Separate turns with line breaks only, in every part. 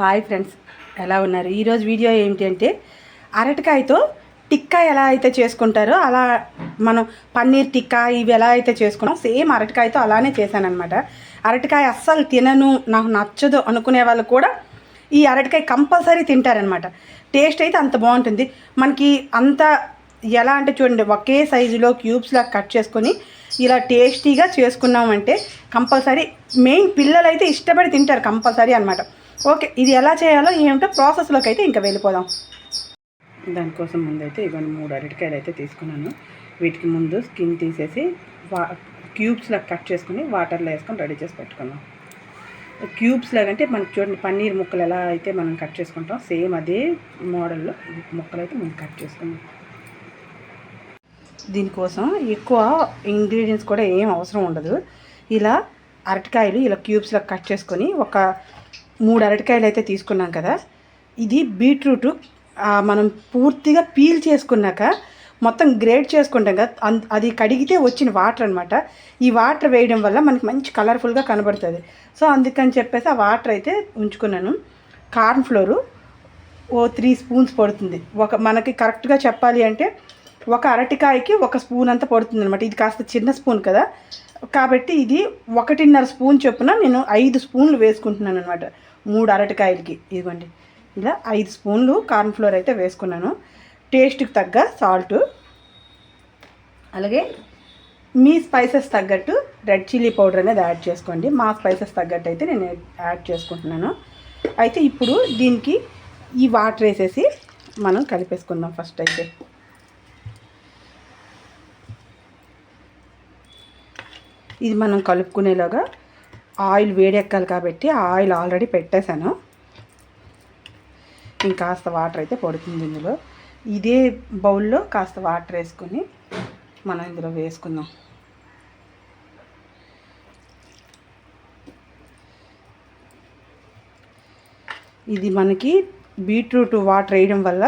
Hi friends ఎలా ఉన్నారు? ఈరోజు వీడియో ఏంటంటే అంటే అరటికాయతో టిక్కా ఎలా అయితే చేసుకుంటారో అలా మనం పన్నీర్ టిక్కా ఇవి ఎలా అయితే చేసుకున్నాం సేమ్ అరటికాయతో అలానే చేశానమాట అరటికాయ అస్సలు తినను నాకు నచ్చదు అనుకునే వాళ్ళు కూడా ఈ అరటికాయ కంపల్సరీ తింటారనమాట టేస్ట్ అయితే అంత బాగుంటుంది. మనకి అంత ఎలా అంటే చూడండి ఒకే సైజులో క్యూబ్స్లా కట్ చేసుకొని ఇలా టేస్టీగా చేసుకున్నామంటే కంపల్సరీ మెయిన్ పిల్లలైతే ఇష్టపడి తింటారు కంపల్సరీ అనమాట ఓకే ఇది ఎలా చేయాలో ఏమిటో ప్రాసెస్లోకి అయితే ఇంకా వెళ్ళిపోదాం. దానికోసం ముందైతే ఇవన్నీ మూడు అరటికాయలు అయితే తీసుకున్నాను. వీటికి ముందు స్కిన్ తీసేసి వా క్యూబ్స్లా కట్ చేసుకుని వాటర్లో వేసుకొని రెడీ చేసి పెట్టుకున్నాం క్యూబ్స్ లాగంటే మనకి చూడండి పన్నీర్ ముక్కలు ఎలా అయితే మనం కట్ చేసుకుంటాం సేమ్ అదే మోడల్లో ముక్కలు అయితే మనం కట్ చేసుకున్నాం దీనికోసం ఎక్కువ ఇంగ్రీడియంట్స్ కూడా ఏం అవసరం ఉండదు. ఇలా అరటికాయలు ఇలా క్యూబ్స్లో కట్ చేసుకొని ఒక మూడు అరటికాయలు అయితే తీసుకున్నాం కదా. ఇది బీట్రూట్. మనం పూర్తిగా పీల్ చేసుకున్నాక మొత్తం గ్రేడ్ చేసుకుంటాం కదా. అది కడిగితే వచ్చిన వాటర్ అనమాట ఈ వాటర్ వేయడం వల్ల మనకి మంచి కలర్ఫుల్గా కనబడుతుంది. సో అందుకని చెప్పేసి ఆ వాటర్ అయితే ఉంచుకున్నాను. కార్న్ ఫ్లోరు ఓ త్రీ స్పూన్స్ పడుతుంది. ఒక మనకి కరెక్ట్గా చెప్పాలి అంటే ఒక అరటికాయకి ఒక స్పూన్ అంతా పడుతుంది అనమాట ఇది కాస్త చిన్న స్పూన్ కదా. కాబట్టి ఇది ఒకటిన్నర స్పూన్ చొప్పున నేను ఐదు స్పూన్లు వేసుకుంటున్నాను అనమాట మూడు అరటికాయలకి. ఇదిగోండి. ఇలా ఐదు స్పూన్లు కార్న్ ఫ్లోర్ అయితే వేసుకున్నాను. టేస్ట్కి తగ్గ సాల్ట్. అలాగే మీ స్పైసెస్ తగ్గట్టు రెడ్ చిల్లీ పౌడర్ అనేది యాడ్ చేసుకోండి. మా స్పైసెస్ తగ్గట్టు అయితే నేను యాడ్ చేసుకుంటున్నాను. అయితే ఇప్పుడు దీనికి ఈ వాటర్ వేసేసి మనం కలిపేసుకుందాం ఫస్ట్ అయితే. ఇది మనం కలుపుకునేలాగా ఆయిల్ వేడెక్కాలి కాబట్టి ఆయిల్ ఆల్రెడీ పెట్టేశాను. ఇంకాస్త వాటర్ అయితే పడుతుంది ఇందులో. ఇదే బౌల్లో కాస్త వాటర్ వేసుకొని మనం ఇందులో వేసుకుందాం. ఇది మనకి బీట్రూట్ వాటర్ వేయడం వల్ల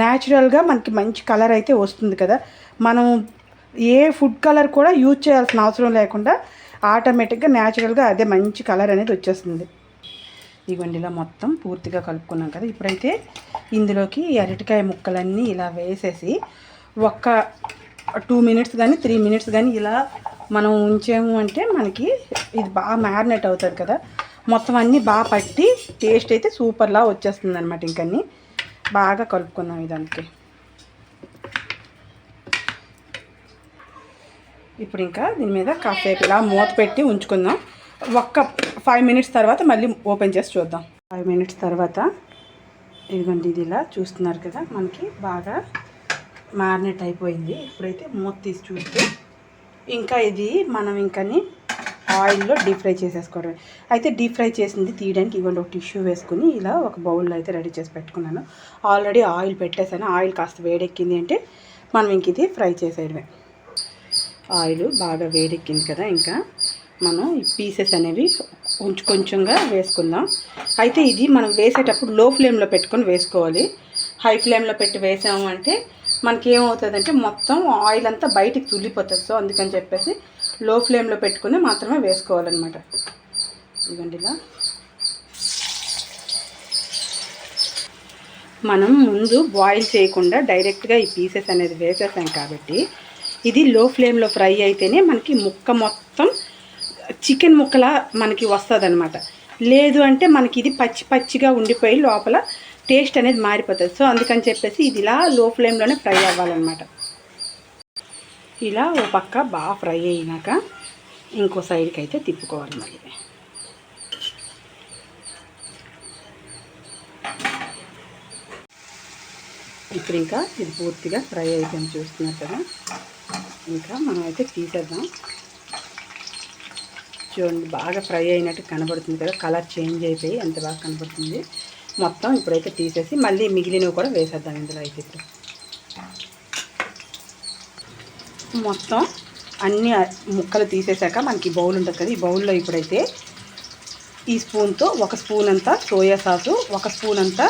న్యాచురల్గా మనకి మంచి కలర్ అయితే వస్తుంది కదా. మనం ఏ ఫుడ్ కలర్ కూడా యూజ్ చేయాల్సిన అవసరం లేకుండా ఆటోమేటిక్గా న్యాచురల్గా అదే మంచి కలర్ అనేది వచ్చేస్తుంది. ఇవ్వండి ఇలా మొత్తం పూర్తిగా కలుపుకున్నాం కదా. ఇప్పుడైతే ఇందులోకి అరటికాయ ముక్కలన్నీ ఇలా వేసేసి ఒక్క టూ మినిట్స్ కానీ త్రీ మినిట్స్ కానీ ఇలా మనం ఉంచాము అంటే మనకి ఇది బాగా మ్యారినేట్ అవుతుంది కదా. మొత్తం అన్నీ బాగా పట్టి టేస్ట్ అయితే సూపర్లా వచ్చేస్తుంది అనమాట ఇంకన్నీ. బాగా కలుపుకుందాం ఇదానికి ఇప్పుడు ఇంకా దీని మీద కాసేపు ఇలా మూత పెట్టి ఉంచుకుందాం. ఒక్క ఫైవ్ మినిట్స్ తర్వాత మళ్ళీ ఓపెన్ చేసి చూద్దాం. ఫైవ్ మినిట్స్ తర్వాత ఇదిగోండి ఇది ఇలా చూస్తున్నారు కదా మనకి బాగా మ్యారినేట్ అయిపోయింది. ఇప్పుడైతే మూత తీసి చూస్తే ఇంకా ఇది మనం ఇంకని ఆయిల్లో డీప్ ఫ్రై చేసేసుకోవడం అయితే డీప్ ఫ్రై చేసింది తీయడానికి ఇవ్వండి ఒక టిష్యూ వేసుకుని ఇలా ఒక బౌల్లో అయితే రెడీ చేసి పెట్టుకున్నాను. ఆల్రెడీ ఆయిల్ పెట్టేసాను ఆయిల్ కాస్త వేడెక్కింది అంటే మనం ఇంక ఇది ఫ్రై చేసేయడమే. ఆయిల్ బాగా వేడెక్కింది కదా ఇంకా. మనం ఈ పీసెస్ అనేవి కొంచెం కొంచెంగా వేసుకుందాం. అయితే ఇది మనం వేసేటప్పుడు లో ఫ్లేమ్లో పెట్టుకొని వేసుకోవాలి. హై ఫ్లేమ్లో పెట్టి వేసాము అంటే మనకి ఏమవుతుందంటే మొత్తం ఆయిల్ అంతా బయటికి తుల్లిపోతుంది. సో అందుకని చెప్పేసి లో ఫ్లేమ్లో పెట్టుకుని మాత్రమే వేసుకోవాలన్నమాట. ఇవ్వండి ఇలా. మనం ముందు బాయిల్ చేయకుండా డైరెక్ట్గా ఈ పీసెస్ అనేది వేసేసాం కాబట్టి ఇది లో ఫ్లేమ్లో ఫ్రై అయితేనే మనకి ముక్క మొత్తం చికెన్ ముక్కలా మనకి వస్తుంది లేదు అంటే మనకి ఇది పచ్చి పచ్చిగా ఉండిపోయి లోపల టేస్ట్ అనేది మారిపోతుంది. సో అందుకని చెప్పేసి ఇది ఇలా లో ఫ్లేమ్లోనే ఫ్రై అవ్వాలన్నమాట. ఇలా ఓ పక్క బాగా ఫ్రై అయినాక ఇంకో సైడ్కి అయితే తిప్పుకోవాలి మళ్ళీ ఇప్పుడు ఇంకా ఇది పూర్తిగా ఫ్రై అయిపోయింది చూస్తున్నారు కదా. ఇంకా మనం అయితే తీసేద్దాం. చూడండి బాగా ఫ్రై అయినట్టు కనబడుతుంది కదా కలర్ చేంజ్ అయిపోయి ఎంత బాగా కనబడుతుంది. మొత్తం ఇప్పుడైతే తీసేసి మళ్ళీ మిగిలినవి కూడా వేసేద్దాం ఇందులో అయితే ఇప్పుడు. మొత్తం అన్ని ముక్కలు తీసేసాక మనకి బౌల్ ఉంటుంది కదా ఈ బౌల్లో ఇప్పుడైతే ఈ స్పూన్తో ఒక స్పూన్ అంతా సోయా సాసు ఒక స్పూన్ అంతా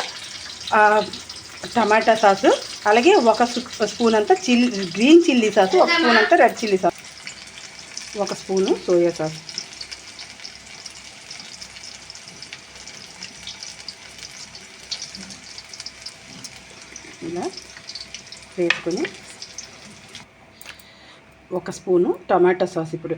టమాటా సాసు అలాగే ఒక స్పూన్ అంతా చిల్లీ గ్రీన్ చిల్లీ సాస్ ఒక స్పూన్ అంతా రెడ్ చిల్లీ సాస్. ఒక స్పూను సోయా సాస్. ఇలా వేసుకొని ఒక స్పూను టమాటా సాస్ ఇప్పుడు.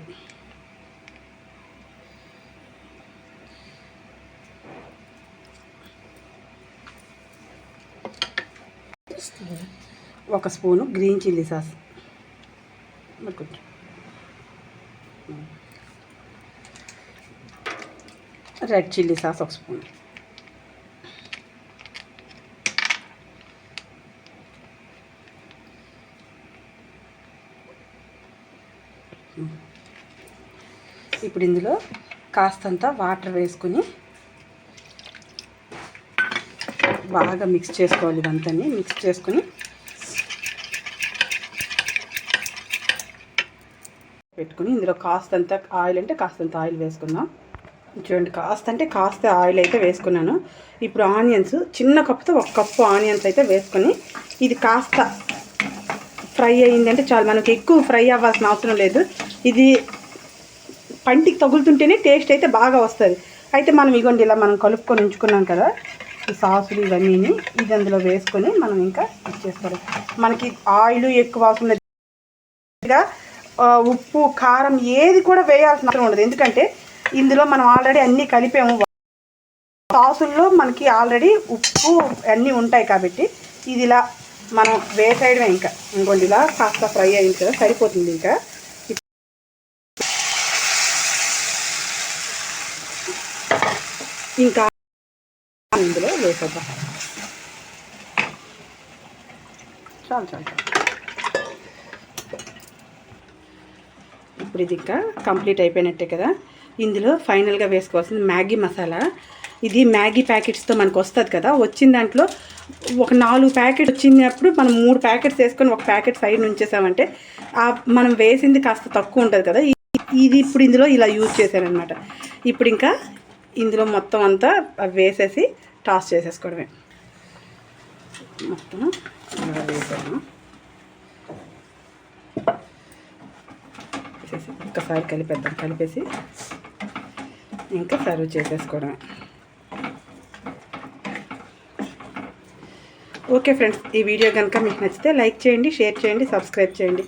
ఒక స్పూను గ్రీన్ చిల్లీ సాస్. మరి కొంచెం. రెడ్ చిల్లీ సాస్ ఒక స్పూన్. ఇప్పుడు ఇందులో కాస్తంత వాటర్ వేసుకుని బాగా మిక్స్ చేసుకోవాలి ఇదంతా మిక్స్ చేసుకుని పెట్టుకుని ఇందులో కాస్తంత ఆయిల్ అంటే కాస్తంత ఆయిల్ వేసుకుందాం. చూడండి కాస్త అంటే కాస్త ఆయిల్ అయితే వేసుకున్నాను. ఇప్పుడు ఆనియన్స్ చిన్న కప్పుతో ఒక కప్పు ఆనియన్స్ అయితే వేసుకొని ఇది కాస్త ఫ్రై అయ్యిందంటే చాలు. మనకి ఎక్కువ ఫ్రై అవ్వాల్సిన అవసరం లేదు. ఇది పంటికి తగులుతుంటేనే టేస్ట్ అయితే బాగా వస్తుంది. అయితే మనం ఇగోండి ఇలా మనం కలుపుకొని ఉంచుకున్నాం కదా ఈ సాసులు ఇవన్నీ ఇది అందులో వేసుకొని మనం ఇంకా ఇచ్చేస్తారు మనకి ఆయిల్ ఎక్కువ అవసరం లేదు. ఉప్పు కారం ఏది కూడా వేయాల్సిన అవసరం ఉండదు. ఎందుకంటే ఇందులో మనం ఆల్రెడీ అన్నీ కలిపాము. సాసుల్లో మనకి ఆల్రెడీ ఉప్పు అన్నీ ఉంటాయి కాబట్టి ఇది ఇలా మనం వేసేయడమే ఇంకా. ఇంకోటి ఇలా కాస్త ఫ్రై అయింది కదా సరిపోతుంది ఇంకా. ఇంకా ఇందులో వేసేద్దాం. చాలు చాలు చాలు. ఇప్పుడు ఇది ఇంకా కంప్లీట్ అయిపోయినట్టే కదా. ఇందులో ఫైనల్గా వేసుకోవాల్సింది మ్యాగీ మసాలా. ఇది మ్యాగీ ప్యాకెట్స్తో మనకు వస్తుంది కదా. వచ్చిన దాంట్లో ఒక నాలుగు ప్యాకెట్ వచ్చినప్పుడు మనం మూడు ప్యాకెట్స్ వేసుకొని ఒక ప్యాకెట్ సైడ్ ఉంచేసామంటే ఆ మనం వేసింది కాస్త తక్కువ ఉంటుంది కదా. ఇది ఇప్పుడు ఇందులో ఇలా యూజ్ చేశానమాట ఇప్పుడు ఇంకా ఇందులో మొత్తం అంతా అవి వేసేసి టాస్ చేసేసుకోవడమే. మొత్తం ఇలా వేసాను వేసేసి ఒక్కసారి కలిపేద్దాం. కలిపేసి ఇంకా సర్వ్ చేసేసుకోవడం ఓకే ఫ్రెండ్స్ ఈ వీడియో కనుక మీకు నచ్చితే లైక్ చేయండి షేర్ చేయండి సబ్స్క్రైబ్ చేయండి.